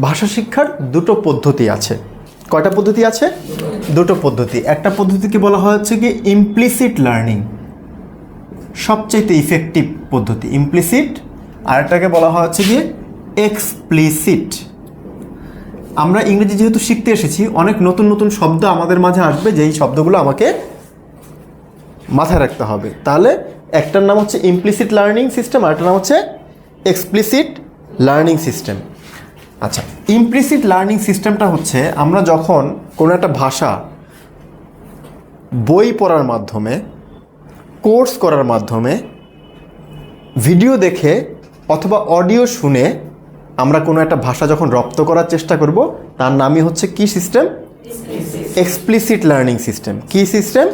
ভাষা শিক্ষার দুটো পদ্ধতি আছে। কয়টা পদ্ধতি আছে? দুটো পদ্ধতি। একটা পদ্ধতিকে বলা হচ্ছে কি ইমপ্লিসিট লার্নিং সবচাইতে ইফেক্টিভ পদ্ধতি ইমপ্লিসিট আর একটাকে বলা হচ্ছে কি এক্সপ্লিসিট আমরা ইংরেজি যেহেতু শিখতে এসেছি, অনেক নতুন নতুন শব্দ আমাদের মাঝে আসবে যেই শব্দগুলো আমাকে মাথায় রাখতে হবে। তাহলে একটার নাম হচ্ছে ইমপ্লিসিট লার্নিং সিস্টেম আর একটার নাম হচ্ছে এক্সপ্লিসিট লার্নিং সিস্টেম আচ্ছা ইমপ্লিসিট লার্নিং সিস্টেমটা হচ্ছে আমরা যখন কোনো একটা ভাষা বই পড়ার মাধ্যমে কোর্স করার মাধ্যমে ভিডিও দেখে অথবা অডিও শুনে আমরা কোনো একটা ভাষা যখন রপ্ত করার চেষ্টা করব তার নামই হচ্ছে কি সিস্টেম এক্সপ্লিসিট লার্নিং সিস্টেম কি সিস্টেম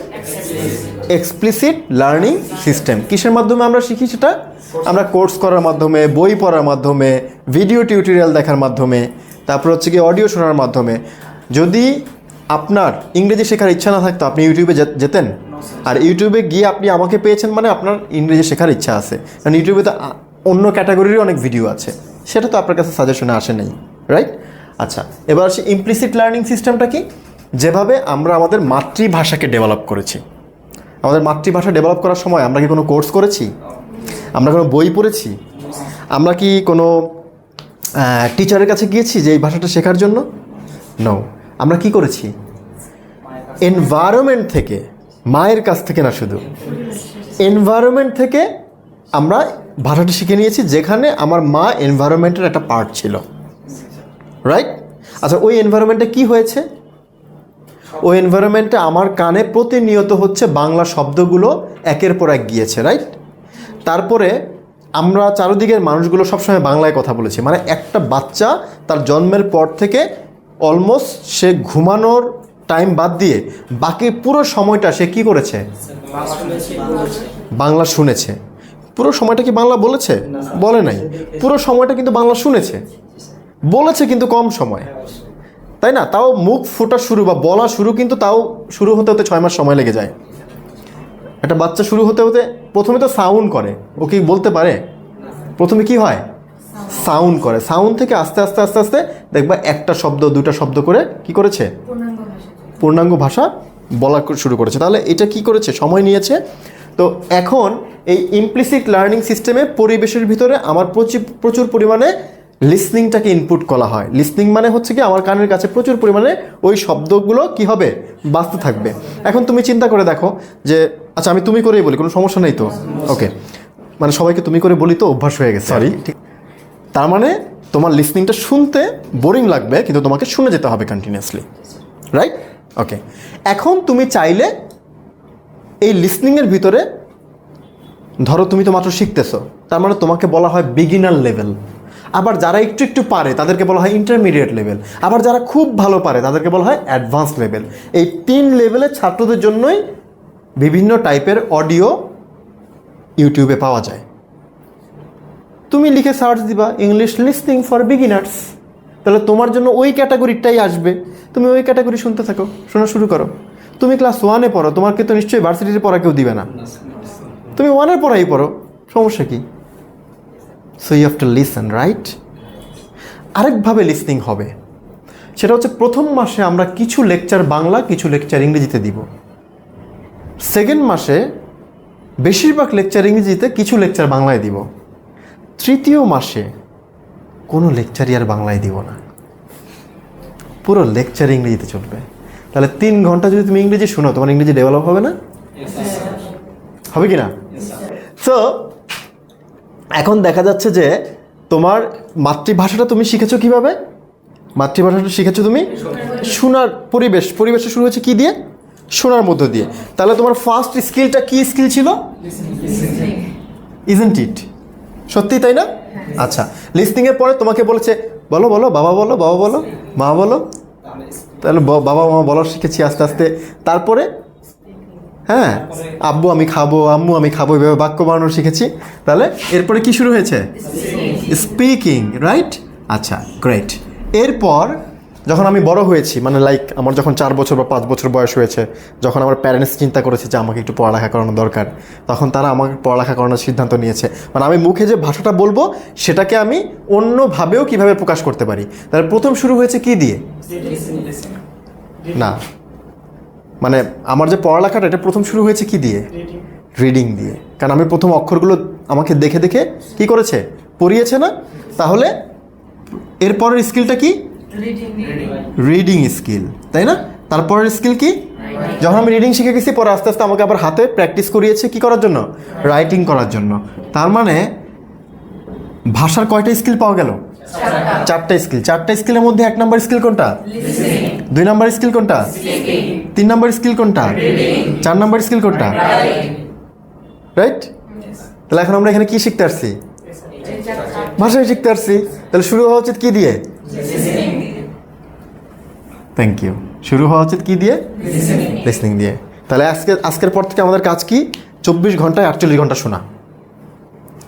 এক্সপ্লিসিট লার্নিং সিস্টেম কিসের মাধ্যমে আমরা শিখি সেটা? আমরা কোর্স করার মাধ্যমে বই পড়ার মাধ্যমে ভিডিও টিউটোরিয়াল দেখার মাধ্যমে তারপর হচ্ছে কি অডিও শোনার মাধ্যমে। যদি আপনার ইংরেজি শেখার ইচ্ছা না থাকতো আপনি ইউটিউবে যেতেন। আর ইউটিউবে গিয়ে আপনি আমাকে পেয়েছেন মানে আপনার ইংরেজি শেখার ইচ্ছা আছে। কারণ ইউটিউবে তো অন্য ক্যাটাগরির অনেক ভিডিও আছে। সেটা তো আপনার কাছে সাজেশনে আসে নাই রাইট আচ্ছা এবার আসি ইমপ্লিসিট লার্নিং সিস্টেমটা কি? যেভাবে আমরা আমাদের মাতৃভাষাকে ডেভেলপ করেছি। আমাদের মাতৃভাষা ডেভেলপ করার সময় আমরা কি কোনো কোর্স করেছি? আমরা কোনো বই পড়েছি? আমরা কি কোনো টিচারের কাছে গিয়েছি যে এই ভাষাটা শেখার জন্য? নো আমরা কি করেছি? এনভায়রনমেন্ট থেকে, মায়ের কাছ থেকে না শুধু এনভায়রনমেন্ট থেকে আমরা ভাষাটা শিখে নিয়েছি যেখানে আমার মা এনভায়রনমেন্টের একটা পার্ট ছিল। রাইট আচ্ছা ওই এনভায়রনমেন্টে কি হয়েছে? ওই এনভায়রনমেন্টে আমার কানে প্রতিনিয়ত হচ্ছে বাংলা শব্দগুলো একের পর এক গিয়েছে রাইট তারপরে আমরা চারিদিকের মানুষগুলো সবসময় বাংলায় কথা বলেছি। মানে একটা বাচ্চা তার জন্মের পর থেকে অলমোস্ট সে ঘুমানোর টাইম বাদ দিয়ে বাকি পুরো সময়টা সে কি করেছে? বাংলা শুনেছে। পুরো সময়টা কি বাংলা বলেছে? বলে নাই। পুরো সময়টা কিন্তু বাংলা শুনেছে। বলেছে কিন্তু কম সময়। তাই না? তাও মুখ ফোটা শুরু বা বলা শুরু কিন্তু তাও শুরু হতে হতে ছয় মাস সময় লেগে যায়। একটা বাচ্চা শুরু হতে হতে প্রথমে তো সাউন্ড করে। ও কি বলতে পারে? প্রথমে কি হয়? সাউন্ড করে। সাউন্ড থেকে আস্তে আস্তে আস্তে আস্তে দেখবা একটা শব্দ, দুটা শব্দ করে কি করেছে? পূর্ণাঙ্গ ভাষা বলা শুরু করেছে। তাহলে এটা কি করেছে? সময় নিয়েছে। তো এখন এই ইমপ্লিসিট লার্নিং সিস্টেমে পরিবেশের ভিতরে আমার প্রচুর প্রচুর পরিমাণে লিসনিংটাকে ইনপুট করা হয়। লিসনিং মানে হচ্ছে কি আমার কানের কাছে প্রচুর পরিমাণে ওই শব্দগুলো কি হবে? বাঁচতে থাকবে। এখন তুমি চিন্তা করে দেখো যে আচ্ছা আমি তুমি করেই বলি কোনো সমস্যা নেই তো? ওকে মানে সবাইকে তুমি করে বলি তো অভ্যাস হয়ে গেছে। সরি ঠিক। তার মানে তোমার লিসনিংটা শুনতে বোরিং লাগবে কিন্তু তোমাকে শুনে যেতে হবে কন্টিনিউয়াসলি রাইট ওকে এখন তুমি চাইলে এই লিসনিংয়ের ভিতরে ধরো তুমি তো মাত্র শিখতেছো তার মানে তোমাকে বলা হয় বিগিনার লেভেল আবার যারা একটু একটু পারে, তাদেরকে বলা হয় ইন্টারমিডিয়েট লেভেল আবার যারা খুব ভালো পারে, তাদেরকে বলা হয় অ্যাডভান্স লেভেল এই তিন লেভেলের ছাত্রদের জন্যই বিভিন্ন টাইপের অডিও ইউটিউবে পাওয়া যায়। তুমি লিখে সার্চ দিবা ইংলিশ লিসনিং ফর বিগিনার্স তাহলে তোমার জন্য ওই ক্যাটাগরিটাই আসবে। তুমি ওই ক্যাটাগরি শুনতে থাকো, শোনা শুরু করো। তুমি ক্লাস ওয়ানে পড়ো, তোমাকে তো নিশ্চয়ই ভার্সিটিতে পড়া কেউ দিবে না। তুমি ওয়ানের পড়াই পড়ো, সমস্যা কি? So you have to listen right আরেকভাবে listening হবে। সেটা হচ্ছে প্রথম মাসে আমরা কিছু লেকচার বাংলা কিছু লেকচার ইংরেজিতে দিব। সেকেন্ড মাসে বেশিরভাগ লেকচার ইংরেজিতে কিছু লেকচার বাংলায় দিব। তৃতীয় মাসে কোনো লেকচারই আর বাংলায় দিব না। পুরো লেকচার ইংরেজিতে চলবে। তাহলে তিন ঘণ্টা যদি তুমি ইংরেজি শোনো তোমার ইংরেজি ডেভেলপ হবে না? হবে কি না? সো এখন দেখা যাচ্ছে যে তোমার মাতৃভাষাটা তুমি শিখেছো কীভাবে? মাতৃভাষাটা শিখেছো তুমি? শোনার পরিবেশ পরিবেশটা শুরু হয়েছে কি দিয়ে? শোনার মধ্য দিয়ে। তাহলে তোমার ফার্স্ট স্কিলটা কি স্কিল ছিল? ইজেন্ট ইট সত্যি তাই না? আচ্ছা লিসনিং এর পরে তোমাকে বলেছে, বলো বলো, বাবা বলো বাবা বলো, মা বলো। তাহলে বাবা, মা বলা, শিখেছি আস্তে আস্তে। তারপরে হ্যাঁ আব্বু আমি খাব আম্মু আমি খাব এভাবে বাক্য বানানো শিখেছি। তাহলে এরপরে কি শুরু হয়েছে? স্পিকিং রাইট আচ্ছা গ্রেট এরপর যখন আমি বড় হয়েছি মানে লাইক আমার যখন চার বছর বা পাঁচ বছর বয়স হয়েছে যখন আমার প্যারেন্টস চিন্তা করেছে যে আমাকে একটু পড়ালেখা করানো দরকার তখন তারা আমাকে পড়ালেখা করানোর সিদ্ধান্ত নিয়েছে। মানে আমি মুখে যে ভাষাটা বলব সেটাকে আমি অন্যভাবেও কীভাবে প্রকাশ করতে পারি? তাহলে প্রথম শুরু হয়েছে কি দিয়ে? না। মানে আমার যে পড়ালেখাটা এটা প্রথম শুরু হয়েছে কি দিয়ে? রিডিং দিয়ে। কারণ আমি প্রথম অক্ষরগুলো আমাকে দেখে দেখে কি করেছে? পড়িয়েছে না? তাহলে এরপরের স্কিলটা কি? রিডিং স্কিল তাই না? তারপরের স্কিল কি? যখন আমি রিডিং শিখে গেছি পরে আস্তে আস্তে আমাকে আবার হাতে প্র্যাকটিস করিয়েছে কি করার জন্য? রাইটিং করার জন্য। তার মানে ভাষার কয়টা স্কিল পাওয়া গেল? চারটা স্কিল। চারটা স্কিলের মধ্যে এক নম্বর স্কিল কোনটা? দুই নাম্বার স্কিল কোনটা? তিন নম্বর স্কিল কোনটা? চার নম্বর স্কিল কোনটা? রাইট তাহলে এখন আমরা এখানে কি শিখতে আসছি? ভাষায় শিখতে আসছি। তাহলে শুরু হওয়া উচিত কি দিয়ে? থ্যাংক ইউ শুরু হওয়া উচিত কি দিয়ে? লিসনিং দিয়ে। তাহলে আজকে, আজকের পর থেকে আমাদের কাজ কি? চব্বিশ ঘন্টায় আটচল্লিশ ঘণ্টা শোনা।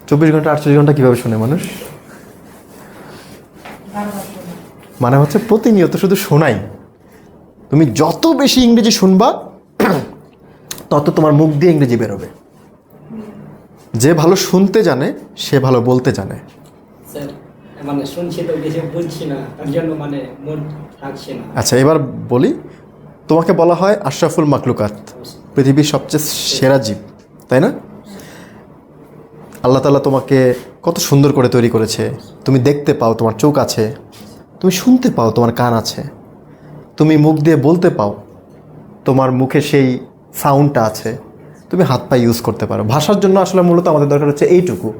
চব্বিশ ঘণ্টা আটচল্লিশ ঘণ্টা কীভাবে শোনে মানুষ? মানে হচ্ছে প্রতিনিয়ত শুধু শোনাই। তুমি যত বেশি ইংরেজি শুনবা তত তোমার মুখ দিয়ে ইংরেজি বেরোবে। যে ভালো শুনতে জানে সে ভালো বলতে জানে। মানে শুনছি তো বেশি বুঝছি না তার জন্য মানে মন না। আচ্ছা এবার বলি তোমাকে বলা হয় আশরাফুল মাকলুকাত পৃথিবীর সবচেয়ে সেরা জীব তাই না? আল্লাহ তালা তোমাকে কত সুন্দর করে তৈরি করেছে। তুমি দেখতে পাও তোমার চোখ আছে। তুমি শুনতে পাও তোমার কান আছে। তুমি মুখ দিয়ে বলতে পাও তোমার মুখে সেই সাউন্ডটা আছে। তুমি হাত পা ইউজ করতে পারো। ভাষার জন্য আসলে মূলত আমাদের দরকার হচ্ছে এইটুকু।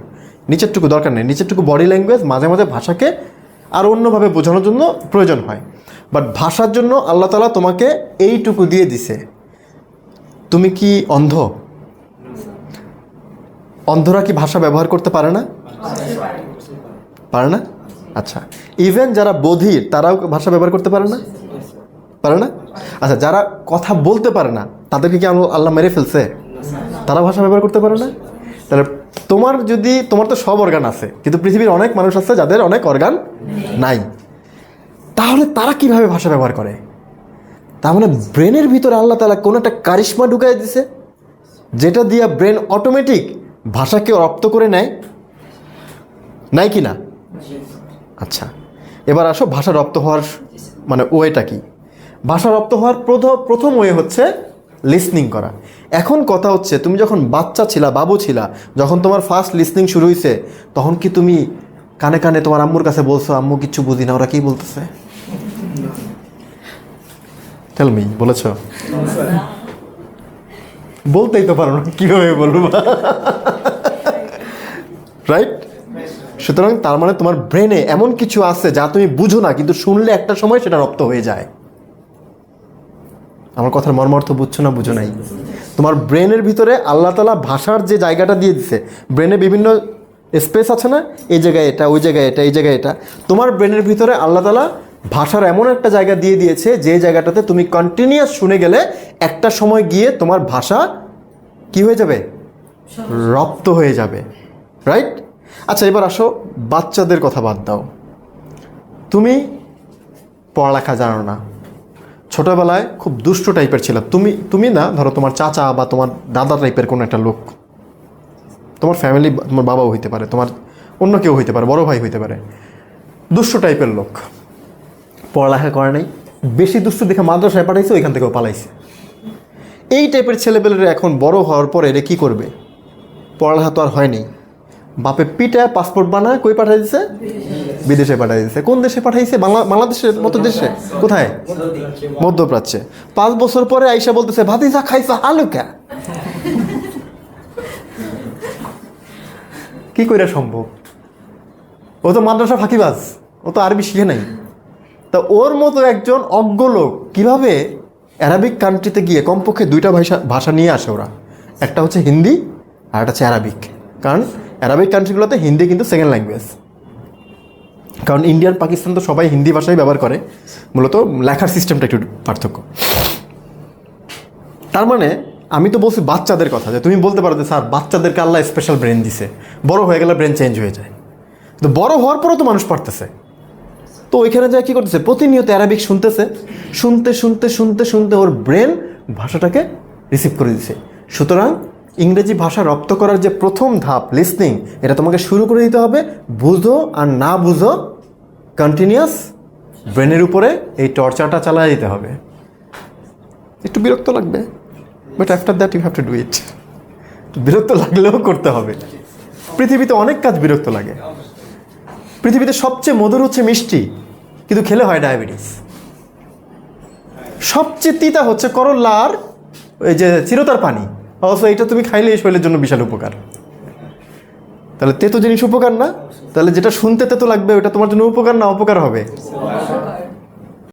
নিচেরটুকু দরকার নেই। নিচেরটুকু বডি ল্যাঙ্গুয়েজ মাঝে মাঝে ভাষাকে আর অন্যভাবে বোঝানোর জন্য প্রয়োজন হয়। বাট ভাষার জন্য আল্লাহ তালা তোমাকে এইটুকু দিয়ে দিছে। তুমি কি অন্ধ? অন্ধরা কি ভাষা ব্যবহার করতে পারে না? পারে না? আচ্ছা ইভেন যারা বধির, তারাও ভাষা ব্যবহার করতে পারে না? পারে না? আচ্ছা যারা কথা বলতে পারে না, তাদেরকে কি আল্লাহ- মেরে ফেলছে? তারা ভাষা ব্যবহার করতে পারে না? তাহলে তোমার যদি তোমার তো সব অর্গান আছে, কিন্তু পৃথিবীর অনেক মানুষ আছে যাদের অনেক অর্গান নাই। তাহলে তারা কীভাবে ভাষা ব্যবহার করে? তার মানে ব্রেনের ভিতরে আল্লাহ তালা কোনো একটা কারিশ্মা ঢুকাই দিছে, যেটা দিয়ে ব্রেন অটোমেটিক ভাষাকে রপ্ত করে নেয়। নাই কি না? আচ্ছা এবার আসো, ভাষা রপ্ত হওয়ার মানে ওয়েটা কি? ভাষা রপ্ত হওয়ার প্রথম ওয়ে হচ্ছে লিসনিং করা। এখন কথা হচ্ছে, তুমি যখন বাচ্চা ছিলা, বাবু ছিলা, যখন তোমার ফার্স্ট লিসনিং শুরু হয়েছে তখন কি তুমি কানে কানে তোমার আম্মুর কাছে বলছো, আম্মু কিচ্ছু বুঝি না, ওরা কি বলতেছে? টেল মি বলেছ? বলতেই তো পারো না, কীভাবে বলব? রাইট সুতরাং তার মানে তোমার ব্রেনে এমন কিছু আছে যা তুমি বুঝো না কিন্তু শুনলে একটা সময় সেটা রপ্ত হয়ে যায়। আমার কথার মর্মার্থ বুঝছ না বুঝো নাই? তোমার ব্রেনের ভিতরে আল্লাহ তালা ভাষার যে জায়গাটা দিয়ে দিছে ব্রেনে বিভিন্ন স্পেস আছে না? এই জায়গায় এটা ওই জায়গায় এটা এই জায়গায় এটা। তোমার ব্রেনের ভিতরে আল্লাহ তালা ভাষার এমন একটা জায়গা দিয়ে দিয়েছে যে জায়গাটাতে তুমি কন্টিনিউয়াস শুনে গেলে একটা সময় গিয়ে তোমার ভাষা কি হয়ে যাবে? রপ্ত হয়ে যাবে। রাইট আচ্ছা এবার আসো, বাচ্চাদের কথা বাদ দাও। তুমি পড়ালেখা জানো না। ছোটোবেলায় খুব দুষ্ট টাইপের ছিল। তুমি তুমি না, ধরো তোমার চাচা বা তোমার দাদা টাইপের কোনো একটা লোক। তোমার ফ্যামিলি তোমার বাবাও হইতে পারে, তোমার অন্য কেউ হইতে পারে, বড় ভাই হইতে পারে। দুষ্ট টাইপের লোক। পড়ালেখা করে নাই। বেশি দুষ্ট দেখে মাদ্রাসায় পাঠাইছে, ওইখান থেকেও পালাইছে। এই টাইপের ছেলেপেলেরা এখন বড় হওয়ার পরে এরা কী করবে? পড়ালেখা তো আর হয়নি বাপে পিটা পাসপোর্ট বানায়, কই পাঠাই দিছে? বিদেশে পাঠাই দিছে। কোন দেশে পাঠাইছে? বাংলা, বাংলাদেশের মতো দেশে? কোথায়? মধ্যপ্রাচ্যে। পাঁচ বছর পরে আইসা বলতেছে ভাতিজা খাইছা হালুকা কি? কইরা সম্ভব? ও তো মাদ্রাসা ফাঁকিবাজ, ও তো আরবি শিখে নাই। তা ওর মতো একজন অজ্ঞ লোক, কীভাবে অ্যারাবিক কান্ট্রিতে গিয়ে কমপক্ষে দুইটা ভাষা ভাষা নিয়ে আসে ওরা? একটা হচ্ছে হিন্দি, আর একটা হচ্ছে অ্যারাবিক কারণ অ্যারাবিক কান্ট্রিগুলোতে হিন্দি কিন্তু সেকেন্ড ল্যাঙ্গুয়েজ কারণ ইন্ডিয়ান পাকিস্তান তো সবাই হিন্দি ভাষাই ব্যবহার করে। মূলত লেখার সিস্টেমটা একটু পার্থক্য। তার মানে আমি তো বলছি বাচ্চাদের কথা, যে তুমি বলতে পারো যে, স্যার, বাচ্চাদেরকে আল্লাহ স্পেশাল ব্রেন দিছে। বড় হয়ে গেলে ব্রেন চেঞ্জ হয়ে যায়। তো বড় হওয়ার পরেও তো মানুষ পারতেছে। তো ওইখানে যায় কী করতেছে? প্রতিনিয়ত অ্যারাবিক শুনতেছে। শুনতে শুনতে শুনতে শুনতে ওর ব্রেন ভাষাটাকে রিসিভ করে দিছে। সুতরাং ইংরেজি ভাষা রপ্ত করার যে প্রথম ধাপ লিসনিং এটা তোমাকে শুরু করে দিতে হবে। বুঝো আর না বুঝো কন্টিনিউয়াস ব্রেনের উপরে এই টর্চারটা চালিয়ে দিতে হবে। একটু বিরক্ত লাগবে but after that you have to do it বিরক্ত লাগলেও করতে হবে। পৃথিবীতে অনেক কাজ বিরক্ত লাগে। পৃথিবীতে সবচেয়ে মধুর হচ্ছে মিষ্টি কিন্তু খেলে হয় ডায়াবেটিস সবচেয়ে তিতা হচ্ছে করল্লা আর ওই যে চিরতার পানি। অবশ্য এটা তুমি খাইলে এই শরীরের জন্য বিশাল উপকার। তাহলে তেতো জিনিস উপকার না? তাহলে যেটা শুনতে তেতো লাগবে, ওটা তোমার জন্য উপকার না অপকার হবে?